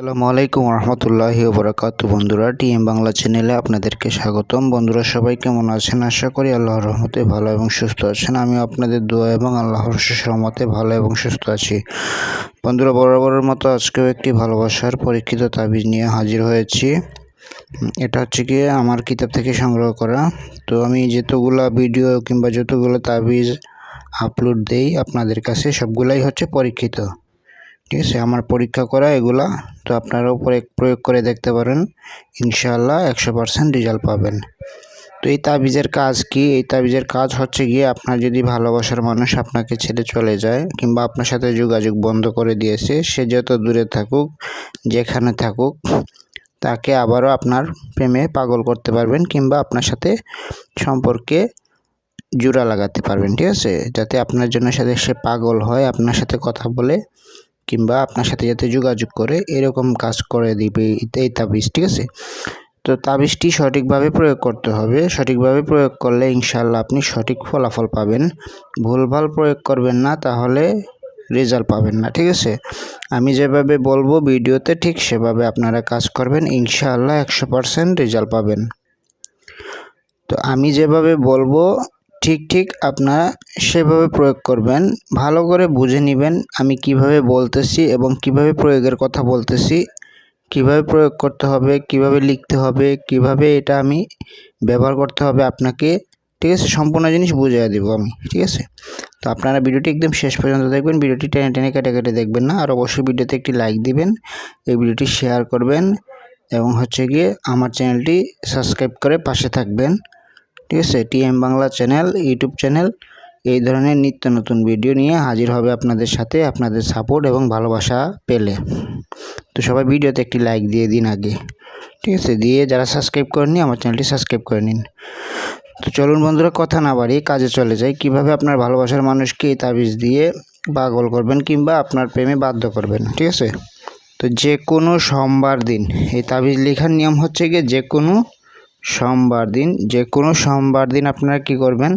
আসসালামু আলাইকুম রহমতুল্লাহি বরাকাত বন্ধুরা, টিএম বাংলা চ্যানেলে আপনাদেরকে স্বাগতম। বন্ধুরা, সবাই কেমন আছেন? আশা করি আল্লাহর রহমতে ভালো এবং সুস্থ আছেন। আমি আপনাদের দোয়া এবং আল্লাহর শেষ রহমতে ভালো এবং সুস্থ আছি। বন্ধুরা, বরাবরের মতো আজকেও একটি ভালোবাসার পরীক্ষিত তাবিজ নিয়ে হাজির হয়েছি। এটা হচ্ছে গিয়ে আমার কিতাব থেকে সংগ্রহ করা। তো আমি যতগুলা ভিডিও কিংবা যতগুলো তাবিজ আপলোড দেই, আপনাদের কাছে সবগুলাই হচ্ছে পরীক্ষিত। ঠিক আছে আমার পরীক্ষা করা এগুলা, তো আপনারাও প্রয়োগ করে দেখতে পারেন, ইনশাআল্লাহ একশো পারসেন্ট রেজাল্ট পাবেন। তো এই তাবিজের কাজ কি? এই তাবিজের কাজ হচ্ছে গিয়ে আপনার যদি ভালোবাসার মানুষ আপনাকে ছেড়ে চলে যায়, কিংবা আপনার সাথে যোগাযোগ বন্ধ করে দিয়েছে, সে যত দূরে থাকুক, যেখানে থাকুক, তাকে আবারও আপনার প্রেমে পাগল করতে পারবেন, কিংবা আপনার সাথে সম্পর্কে জোড়া লাগাতে পারবেন, ঠিক আছে? যাতে আপনার জন্য সাথে সে পাগল হয়, আপনার সাথে কথা বলে কিংবা আপনার সাথে যাতে যোগাযোগ করে, এরকম কাজ করে দিবে এই তাবিজ, ঠিক আছে? তো তাবিজটি সঠিকভাবে প্রয়োগ করতে হবে। সঠিকভাবে প্রয়োগ করলে ইনশাল্লাহ আপনি সঠিক ফলাফল পাবেন। ভুলভাল প্রয়োগ করবেন না, তাহলে রেজাল্ট পাবেন না, ঠিক আছে? আমি যেভাবে বলব ভিডিওতে ঠিক সেভাবে আপনারা কাজ করবেন, ইনশাআল্লাহ একশো পারসেন্ট রেজাল্ট পাবেন। তো আমি যেভাবে বলব ঠিক ঠিক আপনারা সেভাবে প্রয়োগ করবেন। ভালো করে বুঝে নেবেন আমি কীভাবে বলতেছি এবং কীভাবে প্রয়োগের কথা বলতেছি। কীভাবে প্রয়োগ করতে হবে, কীভাবে লিখতে হবে, কীভাবে এটা আমি ব্যবহার করতে হবে আপনাকে। ঠিক আছে? সম্পূর্ণ জিনিস বুঝিয়ে দেবো আমি। ঠিক আছে? তো আপনারা ভিডিওটি একদম শেষ পর্যন্ত দেখবেন। ভিডিওটি টেনে টেনে কেটে কেটে দেখবেন না। আর অবশ্যই ভিডিওতে একটি লাইক দিবেন, এই ভিডিওটি শেয়ার করবেন এবং হচ্ছে গিয়ে আমার চ্যানেলটি সাবস্ক্রাইব করে পাশে থাকবেন। ঠিক আছে TM Bangla channel, YouTube channel. এই ধরনের নিত্য নতুন ভিডিও নিয়ে হাজির হবে আপনাদের সাথে আপনাদের সাপোর্ট এবং ভালোবাসা পেলে। তো সবাই ভিডিওতে একটি লাইক দিয়ে দিন আগে। ঠিক আছে, দিয়ে যারা সাবস্ক্রাইব করেননি, আমার চ্যানেলটি সাবস্ক্রাইব করে নিন। তো চলুন বন্ধুরা, কথা না বাড়িয়ে কাজে চলে যাই। কীভাবে আপনার ভালোবাসার মানুষকে এই তাবিজ দিয়ে পাগল করবেন কিংবা আপনার প্রেমে বাধ্য করবেন? ঠিক আছে? তো যে কোনো সোমবার দিন এই তাবিজ লেখার নিয়ম হচ্ছে গিয়ে যে কোনো সোমবার দিন যে কোনো সোমবার দিন আপনারা কি করবেন,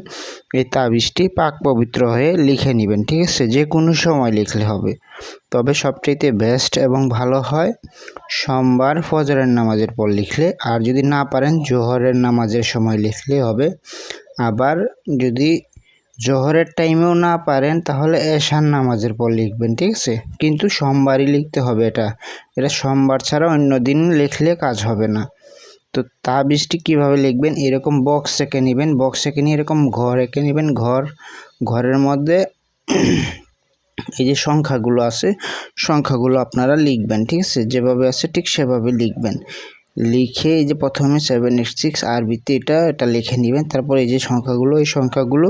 এই তাবিজটি পাক পবিত্র হয়ে লিখে নেবেন, ঠিক আছে? যে কোনো সময় লিখলে হবে। তবে সবচাইতে বেস্ট এবং ভালো হয় সোমবার ফজরের নামাজের পর লিখলে, আর যদি না পারেন জোহরের নামাজের সময় লিখলে হবে। আবার যদি জোহরের টাইমেও না পারেন, তাহলে এশান নামাজের পর লিখবেন, ঠিক আছে? কিন্তু সোমবারই লিখতে হবে এটা। এটা সোমবার ছাড়া অন্য দিন লিখলে কাজ হবে না। তো তা তাবিজটি কীভাবে লিখবেন? এরকম বক্স এঁকে নেবেন। বক্স এঁকে নিয়ে এরকম ঘর এঁকে নেবেন। ঘর, ঘরের মধ্যে এই যে সংখ্যাগুলো আছে, সংখ্যাগুলো আপনারা লিখবেন, ঠিক আছে? যেভাবে আছে ঠিক সেভাবে লিখবেন। লিখে এই যে প্রথমে সেভেন এইট সিক্স আরবিতে এটা এটা লিখে নেবেন। তারপর এই যে সংখ্যাগুলো, এই সংখ্যাগুলো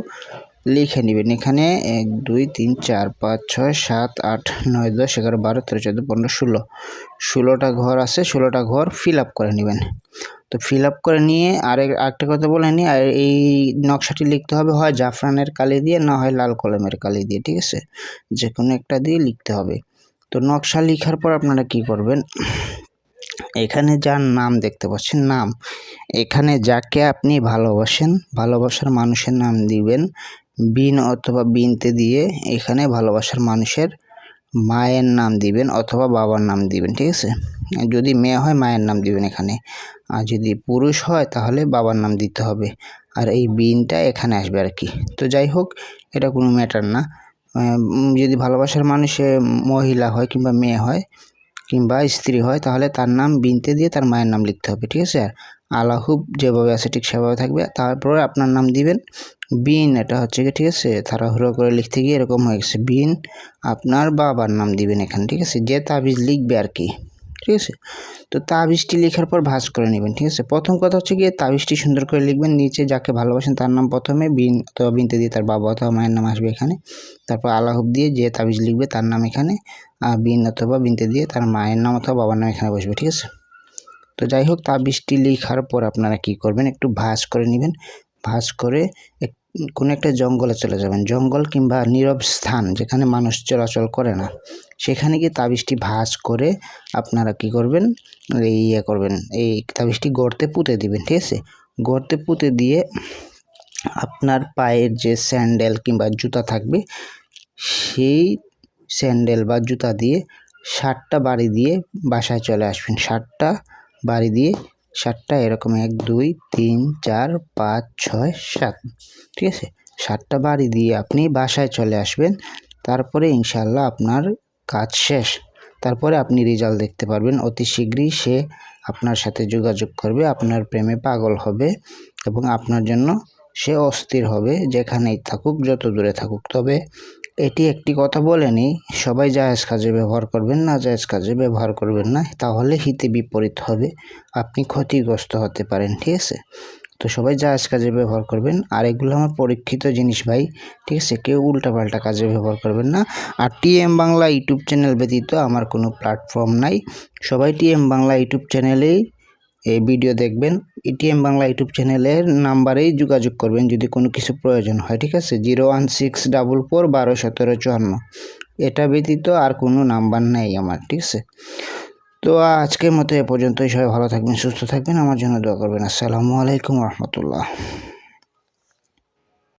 লিখে নেবেন। এখানে এক, দুই, তিন, চার, পাঁচ, ছয়, সাত, আট, নয়, দশ, এগারো, বারো, তেরো, চোদ্দ, পনেরো, ষোলো। ষোলোটা ঘর আছে, ষোলোটা ঘর ফিল আপ করে নেবেন। তো ফিল আপ করে নিয়ে আরেক, আরেকটা কথা বলে নিই আর এই নকশাটি লিখতে হবে হয় জাফরানের কালি দিয়ে, না হয় লাল কলমের কালি দিয়ে, ঠিক আছে? যে কোনো একটা দিয়ে লিখতে হবে। তো নকশা লিখার পর আপনারা কি করবেন? এখানে যার নাম দেখতে পাচ্ছেন, নাম। এখানে যাকে আপনি ভালোবাসেন, ভালোবাসার মানুষের নাম দিবেন, বিন অথবা বিনতে দিয়ে এখানে ভালোবাসার মানুষের মায়ের নাম দিবেন অথবা বাবার নাম দিবেন, ঠিক আছে? যদি মেয়ে হয়, মায়ের নাম দিবেন এখানে। আর যদি পুরুষ হয়, তাহলে বাবার নাম দিতে হবে। আর এই বিনটা এখানে আসবে আর কি। তো যাই হোক, এটা কোনো ম্যাটার না। যদি ভালোবাসার মানুষে মহিলা হয় কিংবা মেয়ে হয়, কিংবা স্ত্রী হয়, তাহলে তার নাম বিনতে দিয়ে তার মায়ের নাম লিখতে হবে, ঠিক আছে? আলাহুব যেভাবে আছে ঠিক সেভাবে থাকবে, তারপরে আপনার নাম দিবেন বিন, এটা হচ্ছে কি ঠিক আছে, তাড়াহুড়ো করে লিখতে গিয়ে এরকম হয়ে গেছে, বিন, আপনার বাবার নাম দিবেন এখানে, ঠিক আছে, যে তাবিজ লিখবে আর কি, ঠিক আছে, তো তাবিজটি লেখার পর ভাজ করে নেবেন, ঠিক আছে, প্রথম কথা হচ্ছে গিয়ে তাবিজটি সুন্দর করে লিখবেন, নিচে যাকে ভালোবাসেন তার নাম প্রথমে বিন অথবা বিনতে দিয়ে তার বাবা অথবা মায়ের নাম আসবে এখানে, তারপর আলাহুব দিয়ে যে তাবিজ লিখবে তার নাম এখানে আর বিন অথবা বিনতে দিয়ে তার মায়ের নাম অথবা বাবার নাম এখানে বসবে, ঠিক আছে তো যাই হোক তাবিজটি লেখার পর আপনারা কি করবেন? একটু ভাজ করে নেবেন। ভাজ করে কোনো একটা জঙ্গলে চলে যাবেন। জঙ্গল কিংবা নীরব স্থান যেখানে মানুষ চলাচল করে না, সেখানে গিয়ে তাবিজটি ভাজ করে আপনারা কি করবেন? এই ইয়ে করবেন, এই তাবিজটি গর্তে পুঁতে দিবেন, ঠিক আছে? গর্তে পুঁতে দিয়ে আপনার পায়ের যে স্যান্ডেল কিংবা জুতা থাকবে, সেই স্যান্ডেল বা জুতা দিয়ে ষাটটা বাড়ি দিয়ে বাসায় চলে আসবেন। ষাটটা বাড়ি দিয়ে ষাটটা এরকম এক, দুই, তিন, চার, পাঁচ, ছয়, সাত। ঠিক আছে? সাতটা বাড়ি দিয়ে আপনি বাসায় চলে আসবেন। তারপরে ইনশাল্লাহ আপনার কাজ শেষ। তারপরে আপনি রেজাল্ট দেখতে পারবেন। অতি শীঘ্রই সে আপনার সাথে যোগাযোগ করবে। আপনার প্রেমে পাগল হবে এবং আপনার জন্য সে অস্থির হবে যেখানেই থাকুক, যত দূরে থাকুক। তবে এটি একটি কথা বলে নিই, সবাই জায়েজ কাজে ব্যবহার করবেন, না জায়েজ কাজে ব্যবহার করবেন না, তাহলে হিতে বিপরীত হবে, আপনি ক্ষতিগ্রস্ত হতে পারেন, ঠিক আছে? তো সবাই জায়েজ কাজে ব্যবহার করবেন, আর এগুলো আমার পরীক্ষিত জিনিস ভাই, ঠিক আছে? কেউ উল্টাপাল্টা কাজে ব্যবহার করবেন না, আর টিএম বাংলা ইউটিউব চ্যানেল ব্যতীত আমার কোনো প্ল্যাটফর্ম নাই, সবাই টিএম বাংলা ইউটিউব চ্যানেলেই এই ভিডিও দেখবেন এটিএম বাংলা ইউটিউব চ্যানেলের নাম্বারেই যোগাযোগ করবেন যদি কোনো কিছু প্রয়োজন হয়, ঠিক আছে? Zero one six double four বারো সতেরো চুয়ান্ন। এটা ব্যতীত আর কোনো নাম্বার নেই আমার, ঠিক আছে? তো আজকের মতো এ পর্যন্তই। সবাই ভালো থাকবেন, সুস্থ থাকবেন। আমার জন্য দোয়া করবেন। আসসালামু আলাইকুম রহমতুল্লাহ।